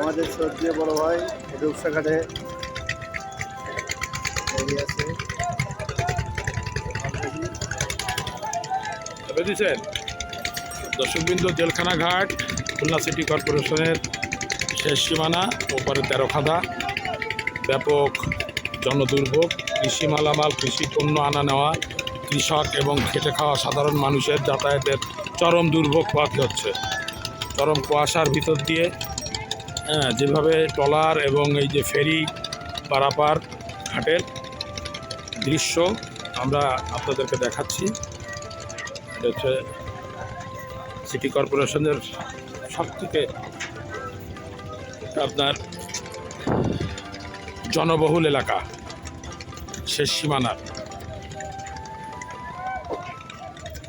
আমাদের সর্দিয়ে বড় ভাই রূপসাঘাটে আছে। দর্শকবৃন্দ জেলখানা ঘাট খুলনা সিটি কর্পোরেশনের শেষ সীমানা, ওপারে তেরো খাদা। ব্যাপক জনদুর্ভোগ, কৃষি মালামাল, কৃষি পণ্য আনা নেওয়া, কৃষক এবং খেটে খাওয়া সাধারণ মানুষের যাতায়াতের চরম দুর্ভোগ পোহাতে হচ্ছে। চরম কুয়াশার ভিতর দিয়ে হ্যাঁ যেভাবে ট্রলার এবং এই যে ফেরি পারাপার ঘাটের দৃশ্য আমরা আপনাদেরকে দেখাচ্ছি হচ্ছে সিটি কর্পোরেশনের সব থেকে আপনার জনবহুল এলাকা, শেষ সীমানার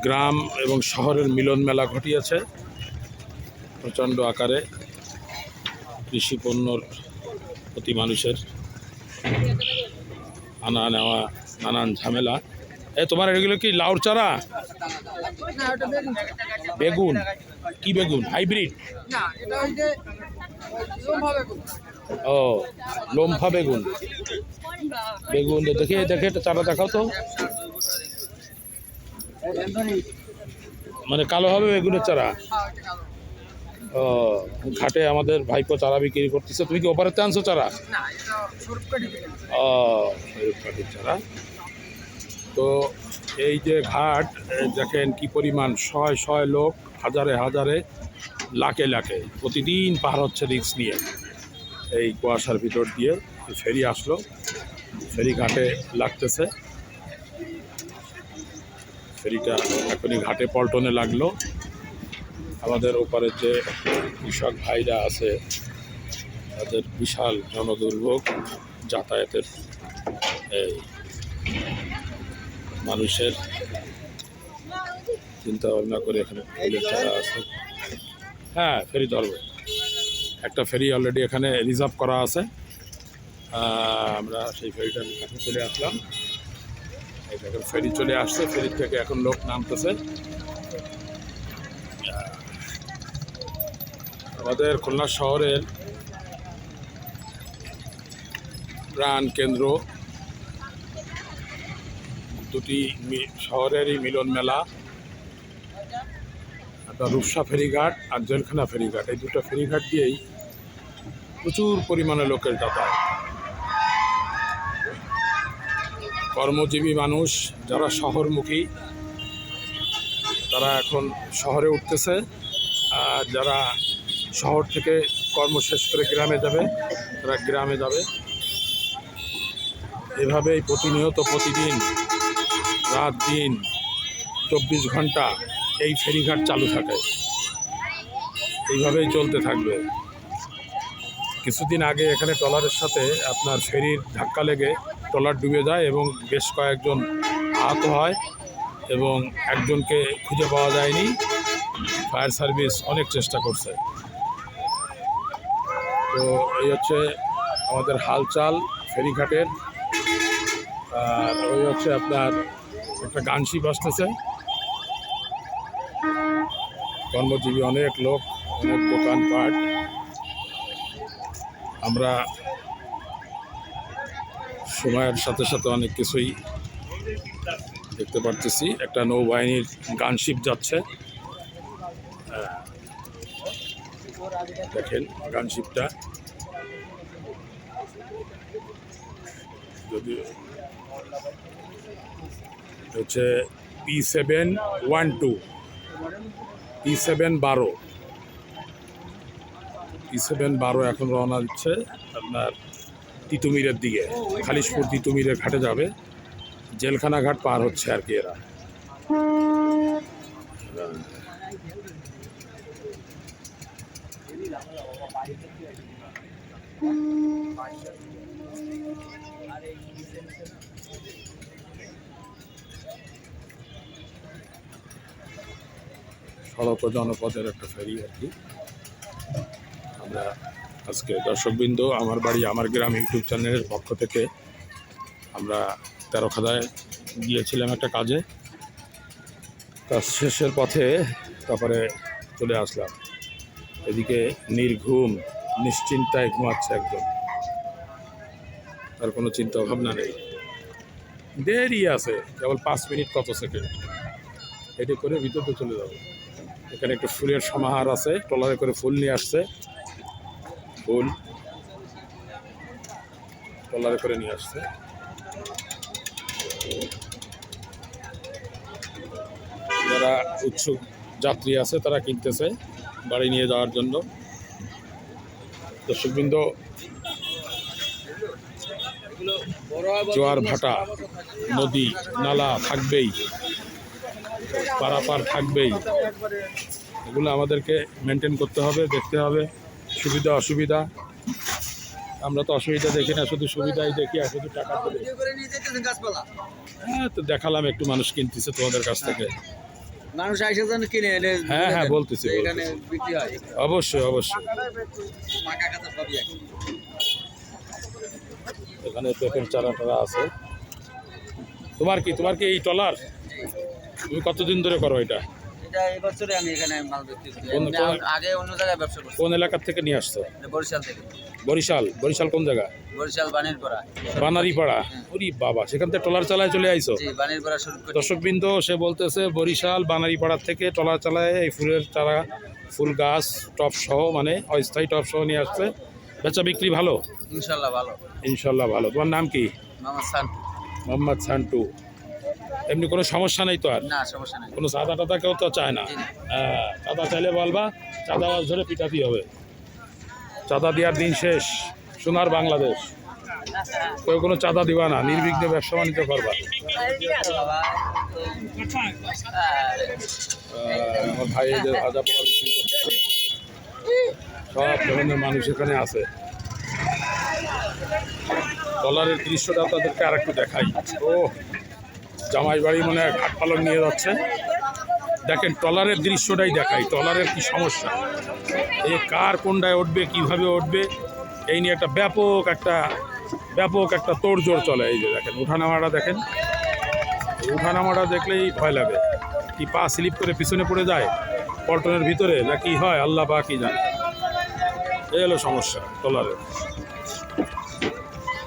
গ্রাম এবং শহরের মিলন মেলা ঘটিয়েছে প্রচণ্ড আকারে। কৃষি পণ্যর প্রতি মানুষের আনা নেওয়া নানান ঝামেলা। এ তোমার এগুলো কি লাউর চারা? বেগুন? কি বেগুন? হাইব্রিড? ও লম্ফা বেগুন। বেগুন দেখে দেখে চারা দেখাও তো। মানে কালো হবে বেগুনের চারা? হ্যাঁ ঘাটে আমাদের ভাইপো চারা বিক্রি করতেছে। তুমি কি ওপারেতে আনছো চারা? না এটা সরুপ কাঠি থেকে ও শরীফ কাঠির চারা। তো এই যে ঘাট দেখেন কি পরিমাণ শয় শয় লোক হাজারে হাজারে লাখে লাখে। প্রতিদিন পার হচ্ছে রিক্স নিয়ে। এই কুয়াশার ভিতর দিয়ে ফেরি আসলো। ফেরি ঘাটে লাগতেছে। ফেরিটা এখনই ঘাটে পল্টনে লাগল। আমাদের ওপারে যে কৃষক ভাইরা আছে, তাদের বিশাল জনদুর্ভোগ যাতায়াতের এই মানুষের চিন্তা ভাবনা করে এখানে ফুলের চারা আছে। হ্যাঁ ফেরি ধরবে একটা ফেরি অলরেডি এখানে রিজার্ভ করা আছে। আমরা সেই ফেরিটার কাছে চলে আসলাম। এই দেখেন, ফেরি চলে আসছে। ফেরি থেকে এখন লোক নামতেছে। আমাদের খুলনা শহরের প্রাণ কেন্দ্র। দুটি শহরেরই মিলন মেলা, একটা রূপসা ফেরিঘাট আর জেলখানা ফেরিঘাট। এই দুটো ফেরিঘাট দিয়েই প্রচুর পরিমাণে লোকের যাতায়াত। কর্মজীবী মানুষ যারা শহরমুখী, তারা এখন শহরে উঠতেছে। আর যারা শহর থেকে কর্ম শেষ করে গ্রামে যাবে, তারা গ্রামে যাবে। এভাবেই প্রতিনিয়ত প্রতিদিন, রাত দিন, চব্বিশ ঘণ্টা এই ফেরিঘাট চালু থাকে। এইভাবেই চলতে থাকবে। কিছুদিন আগে এখানে ট্রলারের সাথে আপনার ফেরির ধাক্কা লেগে ট্রলার ডুবে যায় এবং বেশ কয়েকজন আহত হয় এবং একজনকে খুঁজে পাওয়া যায়নি। ফায়ার সার্ভিস অনেক চেষ্টা করছে। তো এই হচ্ছে আমাদের হালচাল ফেরিঘাটের। আর ওই হচ্ছে আপনার একটা গানশিপ আসতেছে কর্মজীবী অনেক লোক, অনেক দোকানপাট। আমরা সময়ের সাথে সাথে অনেক কিছুই দেখতে পারতেছি। একটা নৌবাহিনীর গানশিপ যাচ্ছে। দেখেন গানশিপটা। যদি হচ্ছে P seven one two P seven বারো। পি সেভেন বারো এখন রওনা দিচ্ছে আপনার তিতুমিরের দিকে। খালিশপুর তিতুমিরের ঘাটে যাবে। জেলখানা ঘাট পার হচ্ছে আর কি এরা। সড়ক ও জনপথের একটা ফেরি আর কি। আমরা আজকে দর্শকবৃন্দ, আমার বাড়ি, আমার গ্রাম ইউটিউব চ্যানেলের পক্ষ থেকে আমরা তেরোখাদায় গিয়েছিলাম একটা কাজে। কাজ শেষের পথে তারপরে চলে আসলাম। এদিকে নির্ঘুম, নিশ্চিন্তায় ঘুমাচ্ছে একদম আর কোনো চিন্তা ভাবনা নেই। দেরি আছে, কেবল পাঁচ মিনিট কত সেকেন্ড? এটি করে ভিতরে চলে যাব। এখানে একটু ফুলের সমাহার আছে, ট্রলারে করে ফুল নিয়ে আসছে। ফুল ট্রলারে করে নিয়ে আসছে। যারা উৎসুক যাত্রী আছে, তারা কিনতেছে বাড়ি নিয়ে যাওয়ার জন্য। দর্শকবৃন্দ জোয়ার ভাটা নদী নালা থাকবেই পারাপার থাকবেই। এগুলো আমাদেরকে মেনটেন করতে হবে দেখতে হবে। সুবিধা অসুবিধা। আমরা তো অসুবিধা দেখি না শুধু সুবিধাই দেখি আর শুধু টাকা হ্যাঁ তো দেখালাম একটু মানুষ কিনতেছে তোমাদের কাছ থেকে। মানুষ আইসে যেন কিনে এনে হ্যাঁ হ্যাঁ বলতেছি অবশ্যই অবশ্যই। এখানে পেঁপের চারা টারা আছে। তোমার কি তোমার কি এই টলার তুমি কতদিন ধরে করো এটা? কোন- এলাকার থেকে নিয়ে আসছো? বরিশাল থেকে। বরিশাল বরিশাল কোন জায়গা? বরিশাল বানির বানারিপাড়া। ওরি বাবা সেখান থেকে টলার চালায় চলে আইছো? দর্শকবৃন্দ সে বলতেছে বরিশাল বানারিপাড়ার থেকে টলার চালায় এই ফুলের চারা ফুল গাছ টপ সহ মানে অস্থায়ী টপ সহ নিয়ে আসছে। বেচা বিক্রি ভালো? ইনশাল্লাহ ভালো। ইনশাল্লাহ ভালো। তোমার নাম কি? মোহাম্মদ সান্টু। এমনি কোনো সমস্যা নেই তো আর? না সমস্যা নাই। কোনো চাঁদা টাদা কেউ তো চায় না। হ্যাঁ চাঁদা চাইলে বলবা চাঁদা ধরে পিটাতেই হবে। চাঁদা দেওয়ার দিন শেষ। সোনার বাংলাদেশ। কেউ কোনো চাঁদা দিবা না নির্বিঘ্নে ব্যবসা বাণিজ্য করবা। আমার ভাই ভাজা পোড়া বিক্রি করতেছে। সব ধরনের মানুষ এখানে আছে। ডলারের দৃশ্যটা তাদেরকে আর একটু দেখাই। ও, জামাই বাড়ি মনে হয় পালন নিয়ে যাচ্ছে। দেখেন, টলারের দৃশ্যটাই দেখাই। টলারের কি সমস্যা? এই কার কোনটায় উঠবে, কীভাবে উঠবে? এই নিয়ে একটা ব্যাপক একটা ব্যাপক একটা তোড়জোড় চলে। এই যে দেখেন, উঠানামাটা দেখেন। উঠানামাটা দেখলেই ভয় লাগে। কি পা স্লিপ করে পিছনে পড়ে যায়? পল্টনের ভিতরে না কি হয়? আল্লাহ বা কি জানে। এই হলো সমস্যা টলারের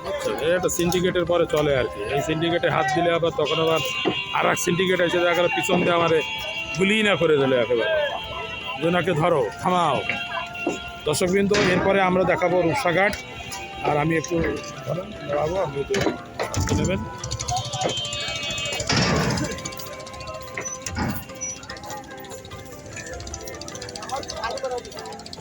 আচ্ছা এই একটা সিন্ডিকেটের পরে চলে আর কি। এই সিন্ডিকেটে হাত দিলে আবার তখন আবার আর এক সিন্ডিকেট এসে দেখা গেলো, পিছন দিয়ে আমারে গুলি না করে দিলে একেবারে। জোনাকে ধরো, থামাও। দর্শকবৃন্দ, এরপরে আমরা দেখাবো রূপসাঘাট। আর আমি একটু দাঁড়াবো, আপনি একটু নেবেন।